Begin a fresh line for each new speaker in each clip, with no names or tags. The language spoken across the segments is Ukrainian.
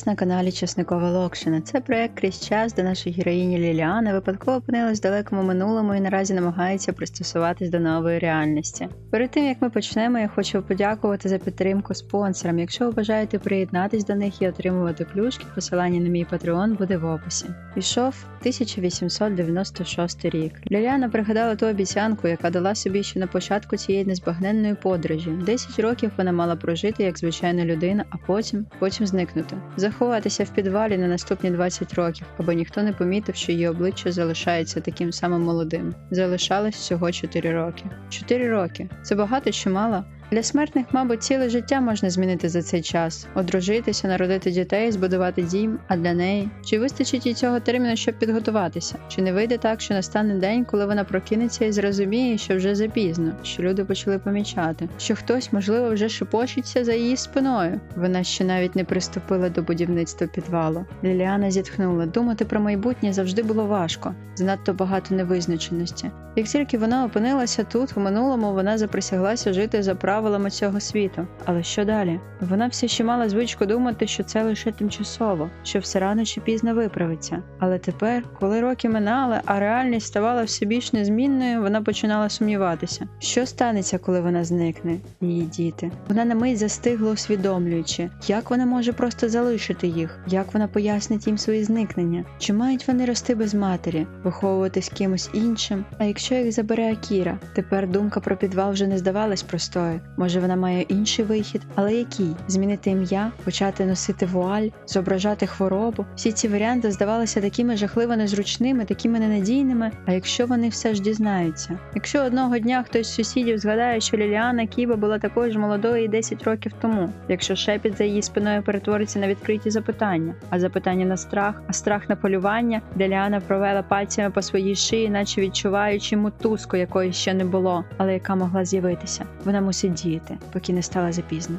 Вас на каналі Часникова Локшина. Це проект крізь час, де наша героїня Ліліана випадково опинилась в далекому минулому і наразі намагається пристосуватись до нової реальності. Перед тим як ми почнемо, я хочу подякувати за підтримку спонсорам. Якщо ви бажаєте приєднатись до них і отримувати плюшки, посилання на мій патреон буде в описі. Пішов 1896 рік. Ліліана пригадала ту обіцянку, яка дала собі ще на початку цієї незбагненної подорожі. 10 років вона мала прожити як звичайна людина, а потім потім зникнути, заховатися в підвалі на наступні 20 років, аби ніхто не помітив, що її обличчя залишається таким самим молодим. Залишалось всього 4 роки. 4 роки це багато чи мало? Для смертних, мабуть, ціле життя можна змінити за цей час: одружитися, народити дітей, збудувати дім. А для неї чи вистачить їй цього терміну, щоб підготуватися? Чи не вийде так, що настане день, коли вона прокинеться і зрозуміє, що вже запізно, що люди почали помічати, що хтось, можливо, вже шепочеться за її спиною? Вона ще навіть не приступила до будівництва підвалу. Ліліана зітхнула. Думати про майбутнє завжди було важко, занадто багато невизначеності. Як тільки вона опинилася тут, у минулому вона заприсяглася жити за правилами цього світу. Але що далі? Вона все ще мала звичку думати, що це лише тимчасово, що все рано чи пізно виправиться. Але тепер, коли роки минали, а реальність ставала все більш незмінною, вона починала сумніватися, що станеться, коли вона зникне, її діти. Вона на мить застигла, усвідомлюючи, як вона може просто залишити їх, як вона пояснить їм свої зникнення, чи мають вони рости без матері, виховуватись кимось іншим. А якщо їх забере Акіра, тепер думка про підвал вже не здавалась простою. Може, вона має інший вихід, але який? Змінити ім'я, почати носити вуаль, зображати хворобу. Всі ці варіанти здавалися такими жахливо незручними, такими ненадійними. А якщо вони все ж дізнаються? Якщо одного дня хтось з сусідів згадає, що Ліліана Кіба була такою ж молодою і 10 років тому, якщо шепіт за її спиною перетвориться на відкриті запитання, а запитання на страх, а страх на полювання, де Ліана провела пальцями по своїй шиї, наче відчуваючи мотузку, якої ще не було, але яка могла з'явитися. Вона мусить діяти, поки не стала запізно.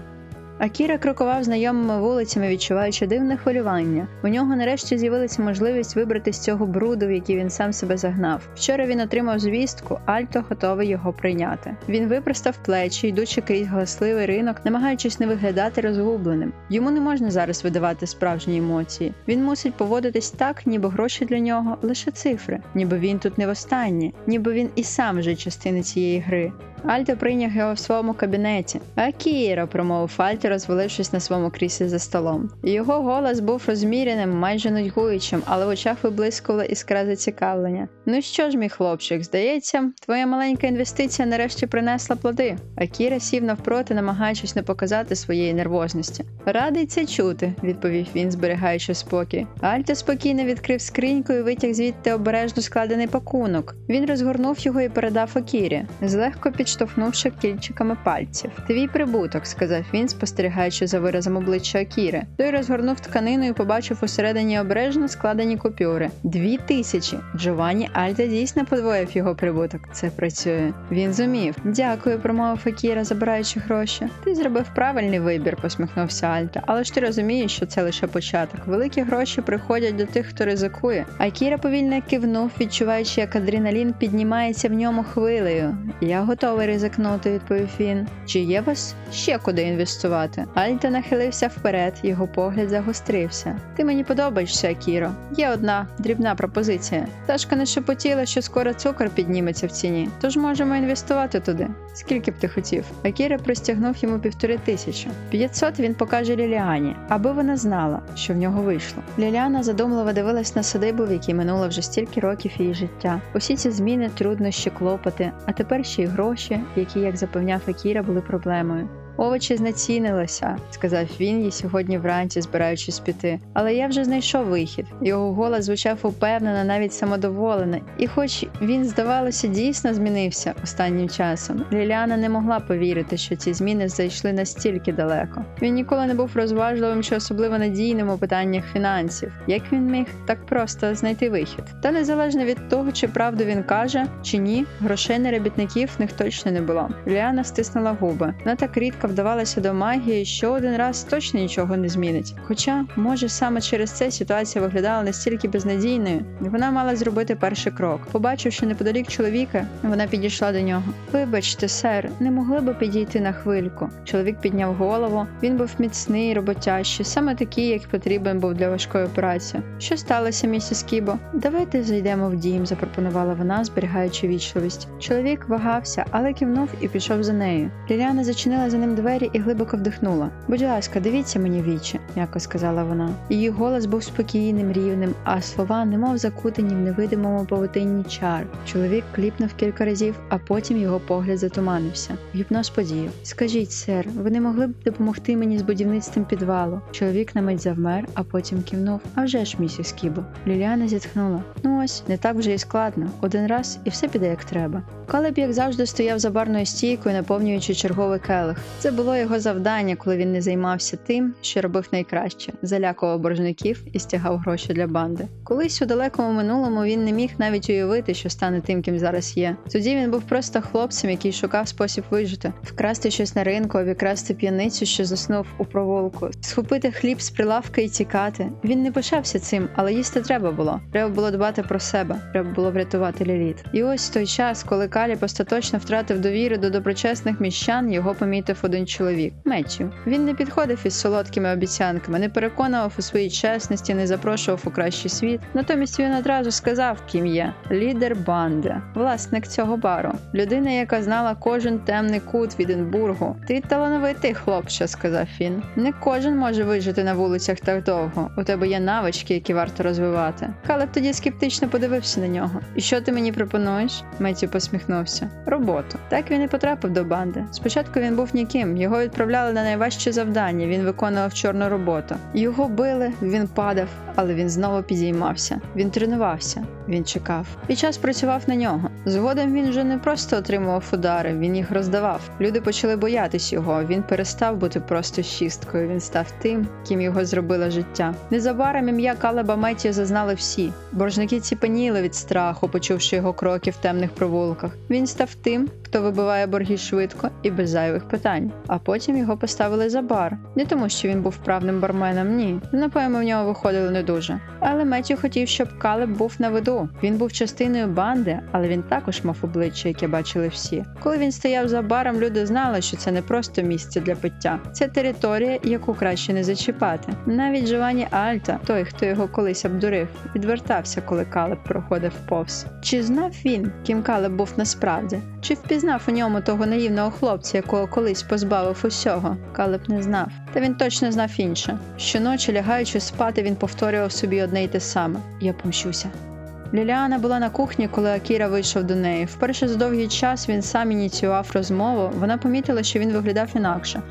Акіра крокував знайомими вулицями, відчуваючи дивне хвилювання. У нього нарешті з'явилася можливість вибрати з цього бруду, в який він сам себе загнав. Вчора він отримав звістку, Альто готовий його прийняти. Він випростав плечі, йдучи крізь галасливий ринок, намагаючись не виглядати розгубленим. Йому не можна зараз видавати справжні емоції. Він мусить поводитись так, ніби гроші для нього лише цифри, ніби він тут не востаннє, ніби він і сам вже частина цієї гри. Альто прийняв його в своєму кабінеті. Акіро, промовив Альто, розвалившись на своєму кріслі за столом. Його голос був розміряним, майже нудьгуючим, але в очах виблискувала іскра зацікавлення. Ну що ж, мій хлопчик, здається, твоя маленька інвестиція нарешті принесла плоди. Акіра сів навпроти, намагаючись не показати своєї нервозності. Радий це чути, відповів він, зберігаючи спокій. Альто спокійно відкрив скриньку і витяг звідти обережно складений пакунок. Він розгорнув його і передав Акірі, злегко підштовхнувши кільчиками пальців. Твій прибуток, сказав він, спостерігаючи за виразом обличчя Акіри. Той розгорнув тканину і побачив усередині обережно складені купюри. Дві тисячі. Джованні Альта дійсно подвоїв його прибуток. Це працює. Він зумів. Дякую, промовив Акіра, забираючи гроші. Ти зробив правильний вибір, посміхнувся Альта. Але ж ти розумієш, що це лише початок. Великі гроші приходять до тих, хто ризикує. Акіра повільно кивнув, відчуваючи, як адреналін піднімається в ньому хвилею. Я готовий ризикнути, відповів він. Чи є вас ще куди інвестувати? Альта нахилився вперед, його погляд загострився. Ти мені подобаєшся, Акіро. Є одна дрібна пропозиція. Ташка не шепотіла, що скоро цукор підніметься в ціні, тож можемо інвестувати туди. Скільки б ти хотів? Акіра простягнув йому півтори тисячі. 500 він покаже Ліліані, аби вона знала, що в нього вийшло. Ліліана задумливо дивилась на садибу, в якій минуло вже стільки років її життя. Усі ці зміни, труднощі, клопоти, а тепер ще й гроші, які, як запевняв Акіра, були проблемою. Овочі знецінилися, сказав він їй сьогодні вранці, збираючись піти. Але я вже знайшов вихід. Його голос звучав упевнено, навіть самодоволено. І, хоч він, здавалося, дійсно змінився останнім часом, Ліліана не могла повірити, що ці зміни зайшли настільки далеко. Він ніколи не був розважливим чи особливо надійним у питаннях фінансів. Як він міг так просто знайти вихід? Та незалежно від того, чи правду він каже, чи ні, грошей на робітників в них точно не було. Ліліана стиснула губи. Вона так рідко спочатку вдавалася до магії, що один раз точно нічого не змінить. Хоча, може, саме через це ситуація виглядала настільки безнадійною, вона мала зробити перший крок. Побачивши неподалік чоловіка, вона підійшла до нього. Вибачте, сер, не могли би підійти на хвильку. Чоловік підняв голову. Він був міцний, роботящий, саме такий, як потрібен був для важкої операції. Що сталося, місіс Кібо? Давайте зайдемо в дім, запропонувала вона, зберігаючи вічливість. Чоловік вагався, але кивнув і пішов за нею. Ліліана зачинила за ним двері і глибоко вдихнула. Будь ласка, дивіться мені вічі, м'яко сказала вона. Її голос був спокійним, рівним, а слова немов закутані в невидимому павутинні чар. Чоловік кліпнув кілька разів, а потім його погляд затуманився. Гіпноз подіяв. Скажіть, сер, ви не могли б допомогти мені з будівництвом підвалу? Чоловік на мить завмер, а потім кивнув. А вже ж, місіс Кібо. Ліліана зітхнула. Ну ось, не так вже і складно. Один раз і все піде як треба. Калеб, як завжди, стояв за барною стійкою, наповнюючи черговий келих. Це було його завдання, коли він не займався тим, що робив найкраще, залякував боржників і стягав гроші для банди. Колись у далекому минулому він не міг навіть уявити, що стане тим, ким зараз є. Тоді він був просто хлопцем, який шукав спосіб вижити, вкрасти щось на ринку, обікрасти п'яницю, що заснув у провулку, схопити хліб з прилавка і тікати. Він не пишався цим, але їсти треба було. Треба було дбати про себе, треба було врятувати ліліт. І ось той час, коли Каліб остаточно втратив довіру до доброчесних міщан, його помітив один чоловік Меттю. Він не підходив із солодкими обіцянками, не переконував у своїй чесності, не запрошував у кращий світ. Натомість він одразу сказав, ким є лідер банди, власник цього бару, людина, яка знала кожен темний кут від Единбургу. Ти талановитий хлопче, сказав він. Не кожен може вижити на вулицях так довго. У тебе є навички, які варто розвивати. Калеб тоді скептично подивився на нього. І що ти мені пропонуєш? Меттю посміхнувся. Роботу. Так він і потрапив до банди. Спочатку він був ніким, його відправляли на найважчі завдання. Він виконував чорну роботу. Його били, він падав, але він знову підіймався. Він тренувався, він чекав. І час працював на нього. Згодом він вже не просто отримував удари, він їх роздавав. Люди почали боятись його. Він перестав бути просто шісткою. Він став тим, ким його зробило життя. Незабаром ім'я Калеба Меті зазнали всі. Боржники ціпеніли від страху, почувши його кроки в темних провулках. Він став тим, хто вибиває борги швидко і без зайвих питань. А потім його поставили за бар. Не тому, що він був правним барменом, ні. Напевно, в нього виходило не дуже. Але Меттю хотів, щоб Калеб був на виду. Він був частиною банди, але він також мав обличчя, яке бачили всі. Коли він стояв за баром, люди знали, що це не просто місце для пиття, це територія, яку краще не зачіпати. Навіть Джованні Альта, той, хто його колись обдурив, відвертався, коли Калеб проходив повз. Чи знав він, ким Калеб був насправді? Чи впізнав у ньому того наївного хлопця, якого колись позбавив усього? Калеб не знав. Та він точно знав інше. Щоночі, лягаючи спати, він повторював собі одне й те саме: я помщуся. Ліліана була на кухні, коли Акіра вийшов до неї. Вперше за довгий час він сам ініціював розмову. Вона помітила, що він виглядав інакше,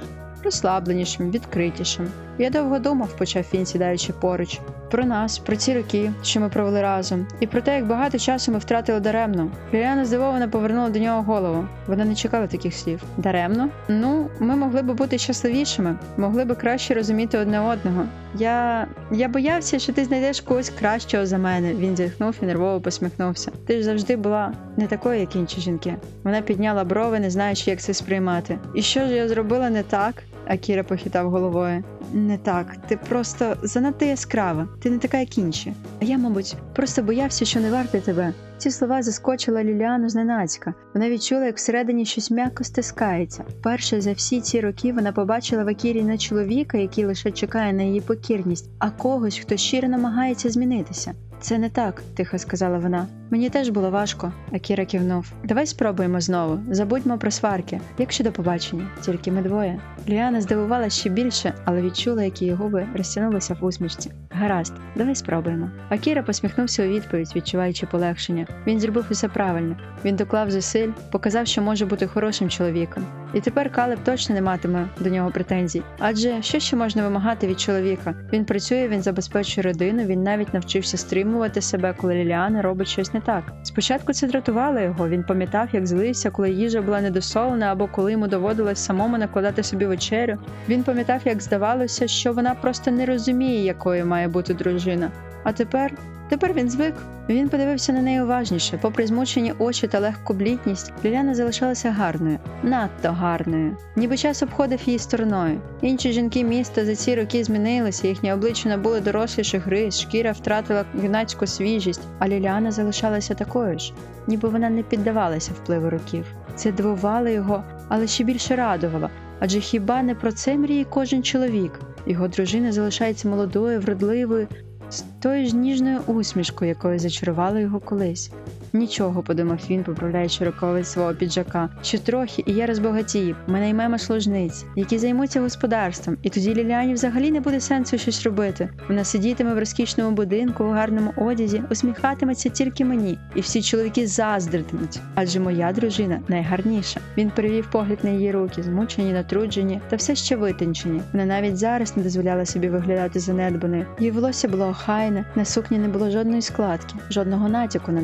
розслабленішим, відкритішим. Я довго думав, почав він, сідаючи поруч. Про нас, про ці роки, що ми провели разом, і про те, як багато часу ми втратили даремно. Ліліана здивовано повернула до нього голову. Вона не чекала таких слів. Даремно? Ну, ми могли б бути щасливішими, могли б краще розуміти одне одного. Я. я боявся, що ти знайдеш когось кращого за мене. Він зітхнув і нервово посміхнувся. Ти ж завжди була не такою, як інші жінки. Вона підняла брови, не знаючи, як це сприймати. І що ж я зробила не так? Акіра похитав головою. Не так, ти просто занадто яскрава, ти не така, як інші. А я, мабуть, просто боявся, що не варте тебе. Ці слова заскочила Ліліану зненацька. Вона відчула, як всередині щось м'яко стискається. Вперше за всі ці роки вона побачила в Акірі не чоловіка, який лише чекає на її покірність, а когось, хто щиро намагається змінитися. Це не так, тихо сказала вона. Мені теж було важко, Акіра кивнув. Давай спробуємо знову. Забудьмо про сварки. Як щодо побачення, тільки ми двоє. Ліана здивувала ще більше, але відчула, як її губи розтягнулися в усмішці. Гаразд, давай спробуємо. Акіра посміхнувся у відповідь, відчуваючи полегшення. Він зробив усе правильно. Він доклав зусиль, показав, що може бути хорошим чоловіком. І тепер Калеб точно не матиме до нього претензій. Адже що ще можна вимагати від чоловіка? Він працює, він забезпечує родину, він навіть навчився стримувати себе, коли Ліліана робить щось не так. Спочатку це дратувало його. Він пам'ятав, як злився, коли їжа була недосолена або коли йому доводилось самому накладати собі вечерю. Він пам'ятав, як здавалося, що вона просто не розуміє, якою має бути дружина. А тепер. Тепер він звик. Він подивився на неї уважніше. Попри змучені очі та легку блідність, Ліляна залишалася гарною, надто гарною. Ніби час обходив її стороною. Інші жінки міста за ці роки змінилися, їхні обличчя набули доросліших рис, шкіра втратила юнацьку свіжість, а Ліляна залишалася такою ж, ніби вона не піддавалася впливу років. Це дивувало його, але ще більше радувало. Адже хіба не про це мріє кожен чоловік? Його дружина залишається молодою, вродливою, з тою ж ніжною усмішкою, якою зачарувала його колись. Нічого, подумав він, поправляючи рукави свого піджака. Ще трохи, і я розбагатію. Ми наймемо служниць, які займуться господарством, і тоді Ліліані взагалі не буде сенсу щось робити. Вона сидітиме в розкішному будинку, у гарному одязі, усміхатиметься тільки мені, і всі чоловіки заздритимуть. Адже моя дружина найгарніша. Він перевів погляд на її руки, змучені, натруджені та все ще витончені. Вона навіть зараз не дозволяла собі виглядати занедбаною. Її волосся було охайне, на сукні не було жодної складки, жодного натяку на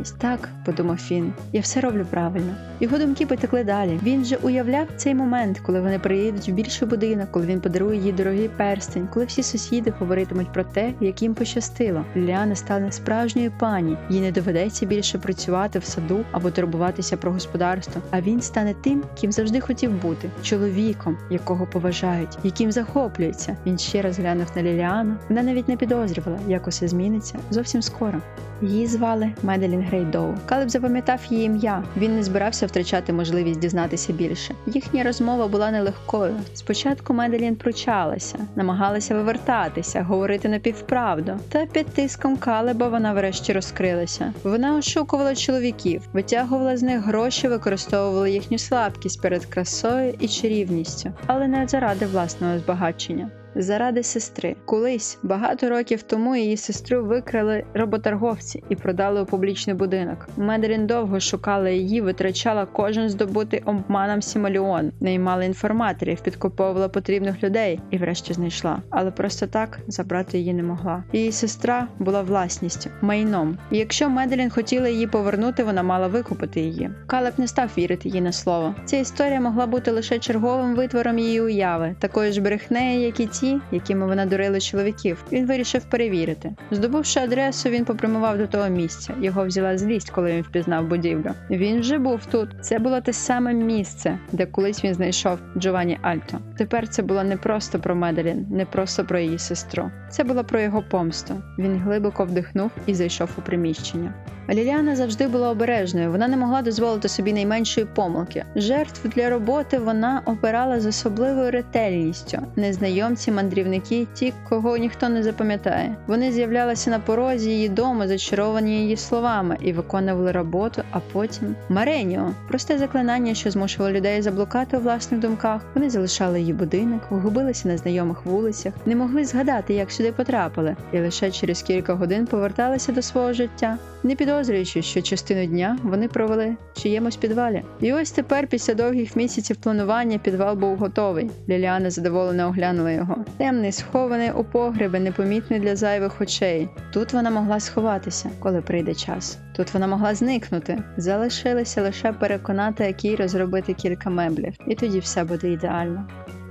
неохайність. Так, подумав він, я все роблю правильно. Його думки потекли далі. Він же уявляв цей момент, коли вони приїдуть в більший будинок, коли він подарує їй дорогий перстень, коли всі сусіди говоритимуть про те, як їм пощастило. Ліана стане справжньою пані, їй не доведеться більше працювати в саду або турбуватися про господарство. А він стане тим, ким завжди хотів бути чоловіком, якого поважають, яким захоплюється. Він ще раз глянув на Ліліану. Вона навіть не підозрювала, як усе зміниться зовсім скоро. Її звали Меделін Грейдоу. Калеб запам'ятав її ім'я. Він не збирався втрачати можливість дізнатися більше. Їхня розмова була нелегкою. Спочатку Меделін пручалася, намагалася вивертатися, говорити напівправду. Та під тиском Калеба вона врешті розкрилася. Вона ошукувала чоловіків, витягувала з них гроші, використовувала їхню слабкість перед красою і чарівністю, але не заради власного збагачення. Заради сестри. Колись багато років тому її сестру викрали роботорговці і продали у публічний будинок. Меделін довго шукала її, витрачала кожен здобутий обманом сімаліон, наймала інформаторів, підкуповувала потрібних людей і врешті знайшла. Але просто так забрати її не могла. Її сестра була власністю, майном. І якщо Меделін хотіла її повернути, вона мала викупити її. Калеб не став вірити їй на слово. Ця історія могла бути лише черговим витвором її уяви, такою ж брехнею, як і ті, якими вона дурила чоловіків. Він вирішив перевірити. Здобувши адресу, він попрямував до того місця. Його взяла злість, коли він впізнав будівлю. Він вже був тут. Це було те саме місце, де колись він знайшов Джованні Альто. Тепер це було не просто про Меделін, не просто про її сестру. Це було про його помсту. Він глибоко вдихнув і зайшов у приміщення. Ліліана завжди була обережною, вона не могла дозволити собі найменшої помилки. Жертв для роботи вона обирала з особливою ретельністю. Незнайомці, мандрівники, ті, кого ніхто не запам'ятає. Вони з'являлися на порозі її дому, зачаровані її словами, і виконували роботу, а потім Мареніо просте заклинання, що змушувало людей заблукати у власних думках. Вони залишали її будинок, губилися на знайомих вулицях, не могли згадати, як сюди потрапили, і лише через кілька годин поверталися до свого життя, не підозрюючи, що частину дня вони провели в чиємусь підвалі. І ось тепер, після довгих місяців планування, підвал був готовий. Ліліана задоволено оглянула його. Темний, схований у погреби, непомітний для зайвих очей. Тут вона могла сховатися, коли прийде час. Тут вона могла зникнути. Залишилося лише переконати Акій розробити кілька меблів, і тоді все буде ідеально.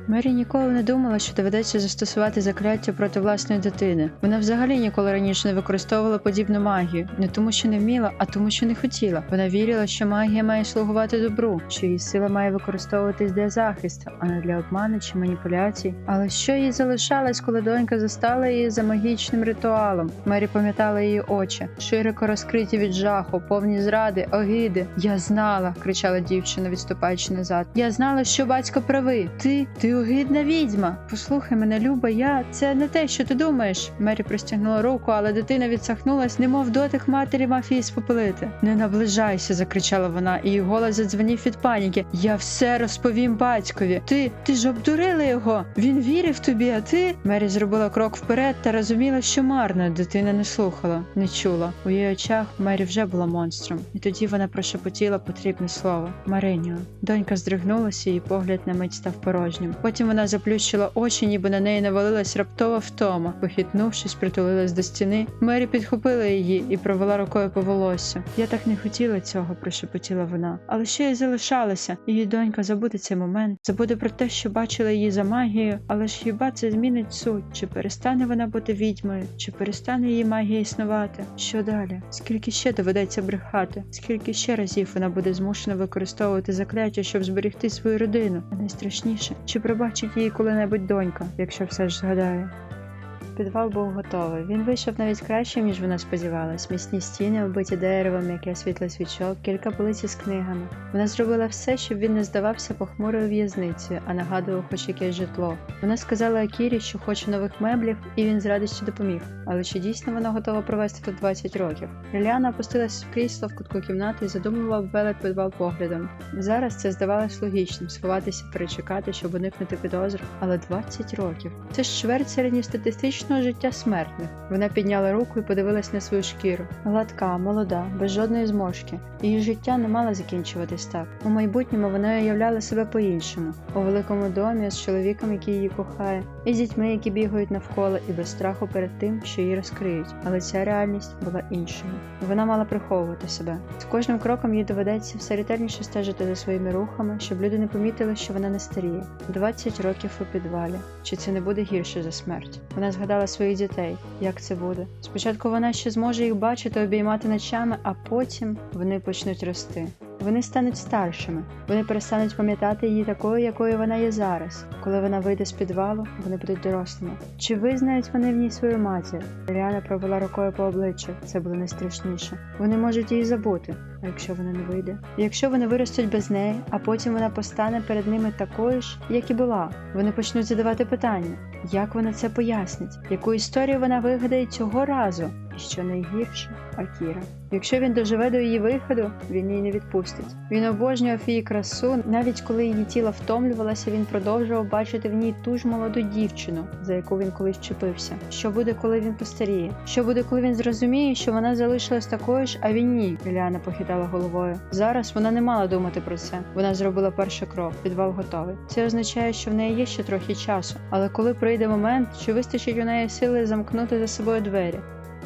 Мері ніколи не думала, що доведеться застосувати закляття проти власної дитини. Вона взагалі ніколи раніше не використовувала подібну магію, не тому, що не вміла, а тому, що не хотіла. Вона вірила, що магія має слугувати добру, що її сила має використовуватись для захисту, а не для обману чи маніпуляцій. Але що їй залишалось, коли донька застала її за магічним ритуалом? Мері пам'ятала її очі, широко розкриті від жаху, повні зради, огиди. Я знала, кричала дівчина, відступаючи назад. Я знала, що батько правий. Ти, ти огидна відьма. Послухай мене, Люба, я це не те, що ти думаєш. Мері простягнула руку, але дитина відсахнулась, немов дотик матері мафії спопелити. Не наближайся, закричала вона, і її голос задзвонів від паніки. Я все розповім батькові. Ти, ти ж обдурила його. Він вірив тобі, а ти. Мері зробила крок вперед та розуміла, що марно. Дитина не слухала, не чула. У її очах Мері вже була монстром, і тоді вона прошепотіла потрібне слово Мариніо. Донька здригнулася, і погляд на мить став порожнім. Потім вона заплющила очі, ніби на неї навалилась раптова втома. Похитнувшись, притулилась до стіни. Мері підхопила її і провела рукою по волосю. Я так не хотіла цього, прошепотіла вона. Але ще й залишалася. Її донька забуде цей момент, забуде про те, що бачила її за магією, але ж хіба це змінить суть? Чи перестане вона бути відьмою, чи перестане її магія існувати? Що далі? Скільки ще доведеться брехати? Скільки ще разів вона буде змушена використовувати закляття, щоб зберегти свою родину? А найстрашніше, чи пробачить її коли-небудь донька, якщо все ж згадає? Підвал був готовий. Він вийшов навіть краще, ніж вона сподівалась. Міцні стіни, оббиті деревом, яке світло свічок, кілька полиці з книгами. Вона зробила все, щоб він не здавався похмурою в'язницею, а нагадував хоч якесь житло. Вона сказала Акірі, що хоче нових меблів, і він з радістю допоміг. Але чи дійсно вона готова провести тут 20 років? Ліліана опустилась в крісло в кутку кімнати і задумливо обвела підвал поглядом. Зараз це здавалось логічним сховатися, перечекати, щоб уникнути підозр, але 20 років. Це ж чверть середньостатистичного життя смертних. Вона підняла руку і подивилась на свою шкіру. Гладка, молода, без жодної зморшки. Її життя не мало закінчуватись так. У майбутньому вона уявляла себе по-іншому, у великому домі з чоловіком, який її кохає, і з дітьми, які бігають навколо, і без страху перед тим, що її розкриють. Але ця реальність була іншою. Вона мала приховувати себе. З кожним кроком їй доведеться все ретельніше стежити за своїми рухами, щоб люди не помітили, що вона не старіє. 20 років у підвалі. Чи це не буде гірше за смерть? Вона згадала своїх дітей. Як це буде? Спочатку вона ще зможе їх бачити, обіймати ночами, а потім вони почнуть рости. Вони стануть старшими, вони перестануть пам'ятати її такою, якою вона є зараз. Коли вона вийде з підвалу, вони будуть дорослими. Чи визнають вони в ній свою матір? Ріана провела рукою по обличчю. Це було найстрашніше. Вони можуть її забути. А якщо вона не вийде? Якщо вони виростуть без неї, а потім вона постане перед ними такою ж, як і була. Вони почнуть задавати питання, як вона це пояснить, яку історію вона вигадає цього разу. Що найгірше Акіра. Якщо він доживе до її виходу, він її не відпустить. Він обожнював її красу, навіть коли її тіло втомлювалося, він продовжував бачити в ній ту ж молоду дівчину, за яку він колись чепився. Що буде, коли він постаріє? Що буде, коли він зрозуміє, що вона залишилась такою ж, а він ні? Ліана похитала головою. Зараз вона не мала думати про це. Вона зробила перший крок. Підвал готовий. Це означає, що в неї є ще трохи часу. Але коли прийде момент, чи вистачить у неї сили замкнути за собою двері?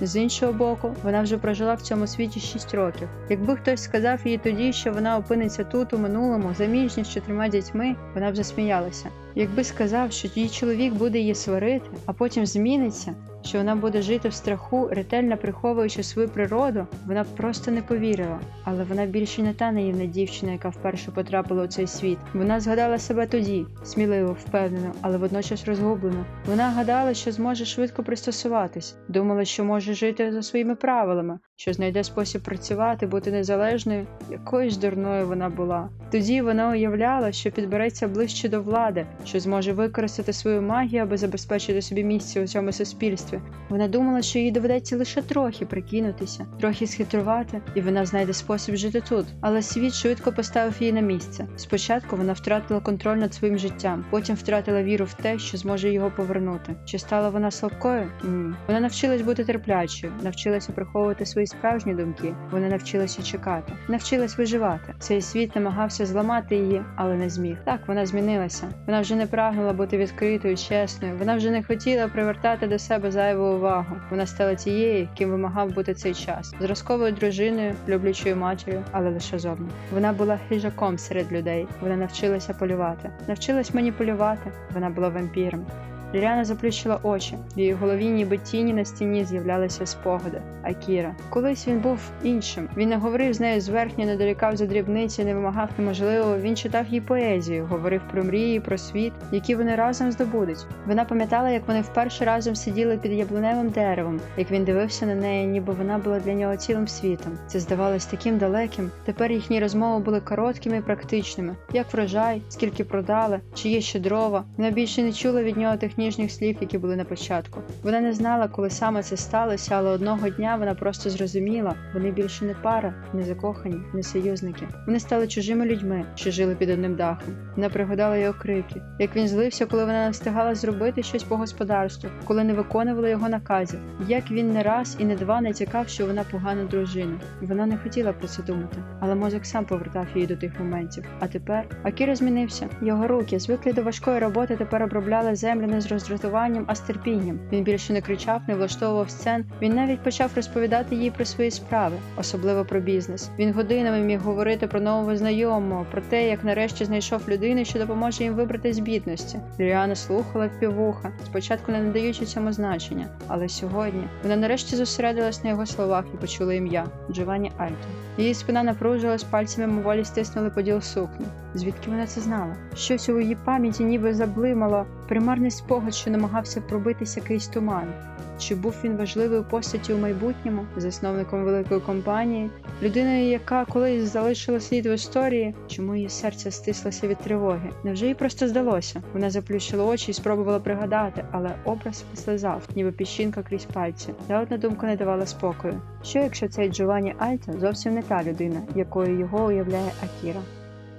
З іншого боку, вона вже прожила в цьому світі 6 років. Якби хтось сказав їй тоді, що вона опиниться тут у минулому, заміжні з чотирма дітьми, вона б засміялася. Якби сказав, що її чоловік буде її сварити, а потім зміниться, що вона буде жити в страху, ретельно приховуючи свою природу, вона просто не повірила. Але вона більше не та наївна дівчина, яка вперше потрапила у цей світ. Вона згадала себе тоді, сміливо, впевнено, але водночас розгублено. Вона гадала, що зможе швидко пристосуватись, думала, що може жити за своїми правилами, що знайде спосіб працювати, бути незалежною, якою ж дурною вона була. Тоді вона уявляла, що підбереться ближче до влади, що зможе використати свою магію, аби забезпечити собі місце у цьому суспільстві. Вона думала, що їй доведеться лише трохи прикинутися, трохи схитрувати, і вона знайде спосіб жити тут. Але світ швидко поставив її на місце. Спочатку вона втратила контроль над своїм життям, потім втратила віру в те, що зможе його повернути. Чи стала вона слабкою? Ні. Вона навчилась бути терплячою, навчилася приховувати свої справжні думки. Вона навчилася чекати, навчилась виживати. Цей світ намагався зламати її, але не зміг. Так вона змінилася. Вона вже не прагнула бути відкритою, чесною. Вона вже не хотіла привертати до себе зайву увагу. Вона стала тією, ким вимагав бути цей час, зразковою дружиною, люблячою матір'ю, але лише зовні. Вона була хижаком серед людей. Вона навчилася полювати, навчилась маніпулювати. Вона була вампіром. Ліряна заплющила очі. В її голові, ніби тіні на стіні з'являлися спогади. Акіра. Колись він був іншим. Він не говорив з нею зверхньо, не дорікав за дрібниці, не вимагав неможливого. Він читав їй поезію, говорив про мрії, про світ, які вони разом здобудуть. Вона пам'ятала, як вони вперше разом сиділи під яблуневим деревом, як він дивився на неї, ніби вона була для нього цілим світом. Це здавалось таким далеким. Тепер їхні розмови були короткими і практичними. Як врожай, скільки продали, чи є ще дрова. Вона більше не чула від нього технічних ніжних слів, які були на початку. Вона не знала, коли саме це сталося, але одного дня вона просто зрозуміла, вони більше не пара, не закохані, не союзники. Вони стали чужими людьми, що жили під одним дахом. Вона пригадала його крики, як він злився, коли вона не встигала зробити щось по господарству, коли не виконувала його наказів. Як він не раз і не два не тікав, що вона погана дружина. Вона не хотіла про це думати, але мозок сам повертав її до тих моментів. А тепер Акіра змінився. Його руки, звиклі до важкої роботи, тепер обробляли землю не роздратуванням, а з терпінням. Він більше не кричав, не влаштовував сцен. Він навіть почав розповідати їй про свої справи, особливо про бізнес. Він годинами міг говорити про нового знайомого, про те, як нарешті знайшов людину, що допоможе їм вибрати з бідності. Ліліана слухала впівуха, спочатку не надаючи цьому значення, але сьогодні вона нарешті зосередилась на його словах і почула ім'я Джованні Альто. Її спина напружилась, пальці мимоволі стиснули поділ сукні. Звідки вона це знала? Щось у її пам'яті ніби заблимало, примарний спогад, що намагався пробитися крізь туман. Чи був він важливою постаттю у майбутньому, засновником великої компанії, людиною, яка колись залишила слід в історії, чому її серце стислося від тривоги? Невже їй просто здалося? Вона заплющила очі і спробувала пригадати, але образ послизав, ніби піщинка крізь пальці. Та одна думка не давала спокою. Що якщо цей Джованні Альто зовсім не та людина, якою його уявляє Акіра?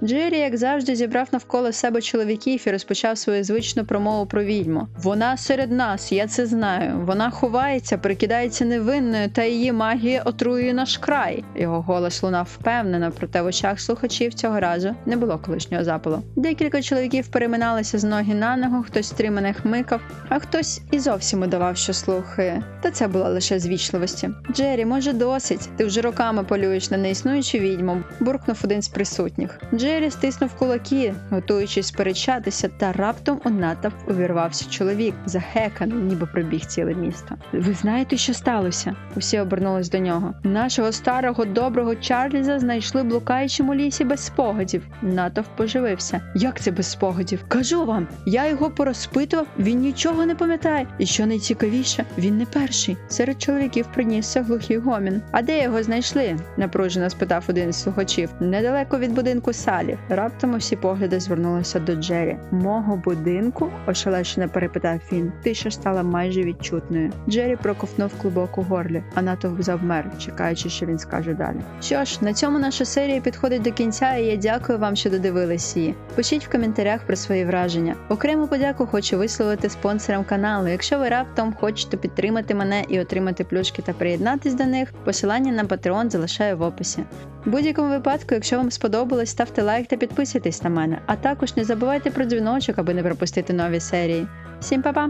Джері, як завжди, зібрав навколо себе чоловіків і розпочав свою звичну промову про відьму. Вона серед нас, я це знаю. Вона ховається, прикидається невинною, та її магія отруює наш край. Його голос лунав впевнено, проте в очах слухачів цього разу не було колишнього запалу. Декілька чоловіків переминалися з ноги на ногу, хтось стримане хмикав, а хтось і зовсім удавав, що слухає. Та це було лише з вічливості. Джері, може, досить. Ти вже роками полюєш на неіснуючу відьму, буркнув один з присутніх. Джері стиснув кулаки, готуючись сперечатися, та раптом у натовп увірвався чоловік, захеканий, ніби пробіг ціле місто. Ви знаєте, що сталося? Усі обернулись до нього. Нашого старого доброго Чарльза знайшли в блукаючому лісі без спогадів. Натовп поживився. Як це без спогадів? Кажу вам, я його порозпитував, він нічого не пам'ятає. І що найцікавіше, він не перший. Серед чоловіків принісся глухий гомін. А де його знайшли? напружено спитав один із слухачів. Недалеко від будинку Салі. Раптом усі погляди звернулися до Джері. Мого будинку? ошелешено перепитав він. Тиша стала майже відчутною. Джері проковтнув клубок у горлі, а натовп завмер, чекаючи, що він скаже далі. Що ж, на цьому наша серія підходить до кінця, і я дякую вам, що додивились її. Пишіть в коментарях про свої враження. Окрему подяку хочу висловити спонсорам каналу. Якщо ви раптом хочете підтримати мене і отримати плюшки та приєднатись до них, посилання на Patreon залишаю в описі. В будь-якому випадку, якщо вам сподобалось, ставте лайк та підписуйтесь на мене. А також не забувайте про дзвіночок, аби не пропустити нові серії. Всім па-па!